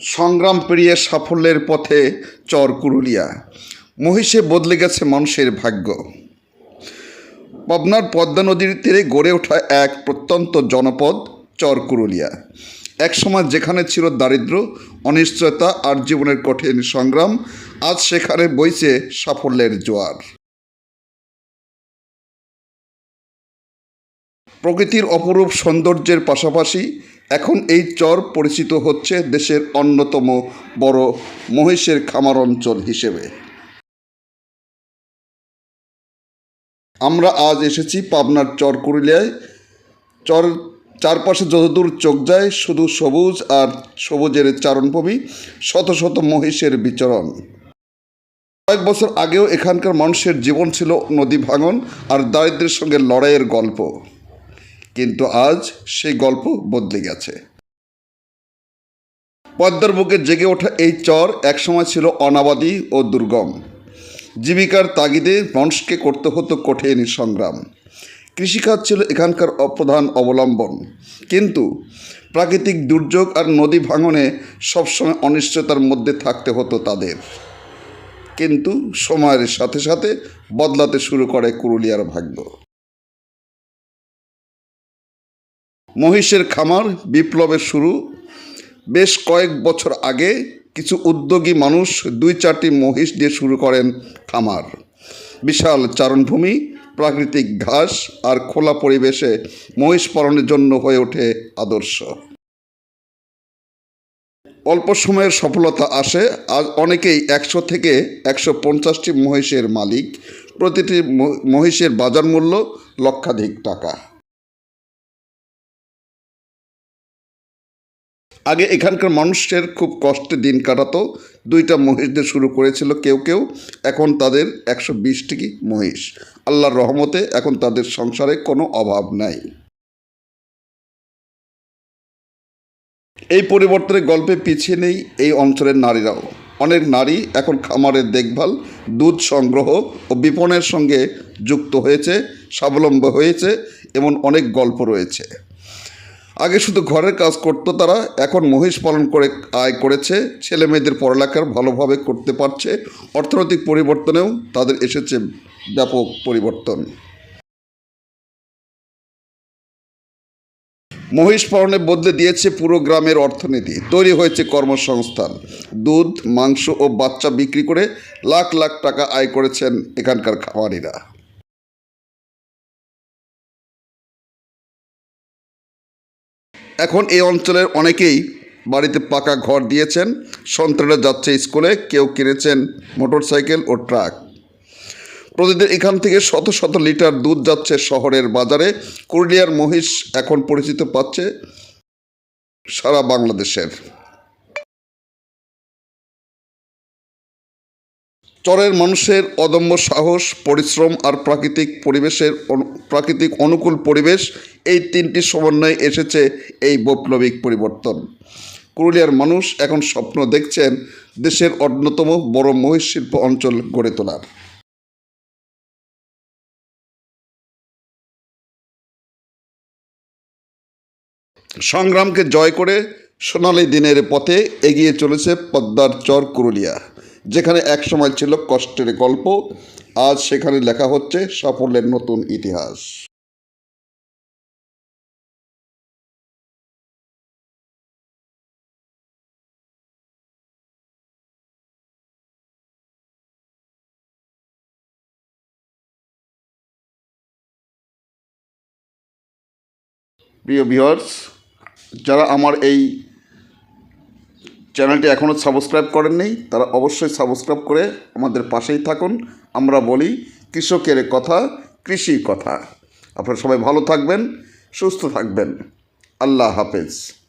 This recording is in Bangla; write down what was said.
সংগ্রাম পেরিয়ে সাফল্যের পথে চর কুরুলিয়া। মহিষে বদলে গেছে মানুষের ভাগ্য। পাবনার পদ্মা নদীর তীরে গড়ে ওঠা এক প্রত্যন্ত জনপদ চর কুরুলিয়া। একসময় যেখানে ছিল দারিদ্র অনিশ্চয়তা আর জীবনের কঠিন সংগ্রাম, আজ সেখানে বইছে সাফল্যের জোয়ার। প্রকৃতির অপরূপ সৌন্দর্যের পাশাপাশি এখন এই চর পরিচিত হচ্ছে দেশের অন্যতম বড় মহিষের খামার অঞ্চল হিসেবে। আমরা আজ এসেছি পাবনার চর কুরুলিয়ায় চর চারপাশে যতদূর চোখ যায় শুধু সবুজ আর সবুজের চারণভূমি, শত শত মহিষের বিচরণ। কয়েক বছর আগেও এখানকার মানুষের জীবন ছিল নদী ভাঙন আর দারিদ্র্যের সঙ্গে লড়াইয়ের গল্প। কিন্তু আজ সেই গল্প বদলে গেছে। পদ্মার বুকে জেগে ওঠা এই চর একসময় ছিল অনাবাদী ও দুর্গম। জীবিকার তাগিদে মানুষকে করতে হতো কঠিন সংগ্রাম। কৃষিকাজ ছিল এখানকার অপ্রধান অবলম্বন। কিন্তু প্রাকৃতিক দুর্যোগ আর নদী ভাঙনে সবসময় অনিশ্চয়তার মধ্যে থাকতে হতো তাদের। কিন্তু সময়ের সাথে সাথে বদলাতে শুরু করে কুরুলিয়ার ভাগ্য। মহিষের খামার বিপ্লবের শুরু। বেশ কয়েক বছর আগে কিছু উদ্যোগী মানুষ দুই চারটি মহিষ দিয়ে শুরু করেন খামার। বিশাল চারণভূমি, প্রাকৃতিক ঘাস আর খোলা পরিবেশে মহিষ পালনের জন্য হয়ে ওঠে আদর্শ। অল্প সময়ের সফলতা আসে, আজ অনেকেই একশো থেকে একশো পঞ্চাশটি মহিষের মালিক। প্রতিটি মহিষের বাজার মূল্য লক্ষাধিক টাকা। আগে এখানকার মানুষের খুব কষ্টে দিন কাটাতো। দুইটা মহিষ দিয়ে শুরু করেছিল কেউ কেউ। এখন তাদের একশো বিশটি মহিষ। আল্লাহর রহমতে এখন তাদের সংসারে কোনো অভাব নাই। এই পরিবর্তনের গল্পে পিছিয়ে নেই এই অঞ্চলের নারীরাও। অনেক নারী এখন খামারের দেখভাল, দুধ সংগ্রহ ও বিপণের সঙ্গে যুক্ত হয়েছে, স্বাবলম্বী হয়েছে, এমন অনেক গল্প রয়েছে। আগে শুধু ঘরের কাজ করত তারা, এখন মহিষ পালন করে, আয় করেছে। ছেলে মেয়েদের পড়ালেখার ভালোভাবে করতে পারছে। অর্থনৈতিক পরিবর্তনেও তাদের এসেছে ব্যাপক পরিবর্তন। মহিষ পালনে বদলে দিয়েছে পুরো গ্রামের অর্থনীতি। তৈরি হয়েছে কর্মসংস্থান। দুধ, মাংস ও বাচ্চা বিক্রি করে লাখ লাখ টাকা আয় করেছেন এখানকার খামারিরা। এখন এই অঞ্চলের অনেকেই বাড়িতে পাকা ঘর দিয়েছেন। সন্তানরা যাচ্ছে স্কুলে, কেউ কিনেছেন মোটর সাইকেল ও ট্রাক। প্রতিদিন এখান থেকে শত শত লিটার দুধ যাচ্ছে শহরের বাজারে। কুরুলিয়ার মহিষ এখন পরিচিত পাচ্ছে সারা বাংলাদেশের। চরের মানুষের অদম্য সাহস, পরিশ্রম আর প্রাকৃতিক পরিবেশের প্রাকৃতিক অনুকূল পরিবেশ, এই তিনটি সমন্বয়ে এসেছে এই বৈপ্লবিক পরিবর্তন। পুরুলিয়ার মানুষ এখন স্বপ্ন দেখছেন দেশের অন্যতম বড় মহিষ শিল্প অঞ্চল গড়ে তোলার। সংগ্রামকে জয় করে সোনালী দিনের পথে এগিয়ে চলেছে পদ্মার চর কুরুলিয়া। যেখানে একসময় ছিল কষ্টের গল্প, আজ সেখানে লেখা হচ্ছে সাফল্যের নতুন ইতিহাস। প্রিয় ভিউয়ার্স যারা আমার এই চ্যানেলটি এখনও সাবস্ক্রাইব করেননি, তারা অবশ্যই সাবস্ক্রাইব করে আমাদের পাশেই থাকুন। আমরা বলি, কৃষকের কথা কৃষি কথা। আপনারা সবাই ভালো থাকবেন, সুস্থ থাকবেন। আল্লাহ হাফেজ।